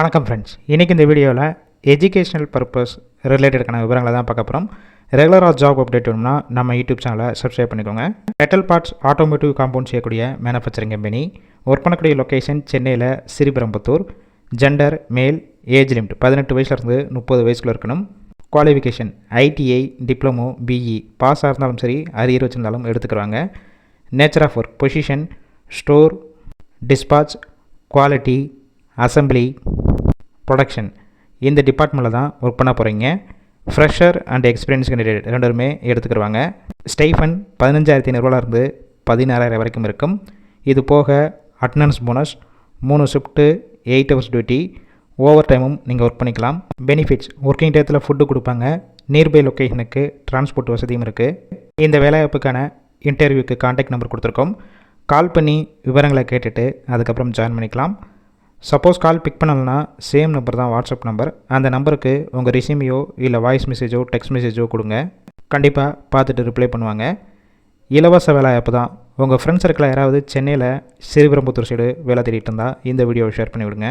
வணக்கம் ஃப்ரெண்ட்ஸ் இன்றைக்கி இந்த வீடியோவில் எஜுகேஷனல் பர்பஸ் ரிலேட்டடுக்கான விவரங்களை தான் பார்க்க போகிறோம் ரெகுலராக ஜாப் அப்டேட் வேணும்னா நம்ம யூடியூப் சேனலை சப்ஸ்கிரைப் பண்ணிக்கோங்க. மெட்டல் பார்ட்ஸ் ஆட்டோமேட்டிவ் காம்பவுண்ட் செய்யக்கூடிய மேனுஃபேக்சரிங் கம்பெனி ஒர்க் பண்ணக்கூடிய லொக்கேஷன் சென்னையில் Sriperumbudur. Gender male age limit பதினெட்டு வயசுலேருந்து முப்பது வயசுக்குள்ள இருக்கணும். குவாலிஃபிகேஷன் ஐடிஐ டிப்ளமோ பிஇ பாஸாக இருந்தாலும் சரி அரியர் வச்சிருந்தாலும் எடுத்துக்கிறாங்க nature of work position store dispatch quality assembly production இந்த டிபார்ட்மெண்ட்டில் தான் ஒர்க் பண்ண போகிறீங்க ஃப்ரெஷர் அண்ட் எக்ஸ்பீரியன்ஸ் கேண்டிடேட் ரெண்டுமே எடுத்துக்கிடுவாங்க ஸ்டைஃபன் பதினஞ்சாயிரத்தி ஐநூறுவாலேருந்து பதினாறாயிரம் வரைக்கும் இருக்கும். இது போக அட்டனன்ஸ் போனஸ் மூணு shift eight hours duty over டைமும் நீங்கள் ஒர்க் பண்ணிக்கலாம். பெனிஃபிட்ஸ் ஒர்க்கிங் டயத்தில் ஃபுட்டு கொடுப்பாங்க. நியர்பை லொக்கேஷனுக்கு டிரான்ஸ்போர்ட் வசதியும் இருக்குது இந்த வேலைவாய்ப்புக்கான இன்டர்வியூக்கு காண்டாக்ட் நம்பர் கொடுத்துருக்கோம். கால் பண்ணி விவரங்களை கேட்டுட்டு அதுக்கப்புறம் ஜாயின் பண்ணிக்கலாம். சப்போஸ் கால் பிக் பண்ணலன்னா சேம் நம்பர் தான் வாட்ஸ்அப் நம்பர் அந்த நம்பருக்கு உங்கள் ரிசியூமையோ இல்லை வாய்ஸ் மெசேஜோ டெக்ஸ்ட் மெசேஜோ கொடுங்க. கண்டிப்பாக பார்த்துட்டு ரிப்ளை பண்ணுவாங்க. இலவச வேலை ஆப் தான். உங்கள் ஃப்ரெண்ட்ஸ் சர்க்கிளில் யாராவது சென்னையில் ஸ்ரீபெரும்புத்தூர் சைடு வேலை தேடிட்டு இருந்தால் இந்த வீடியோவை ஷேர் பண்ணிவிடுங்க.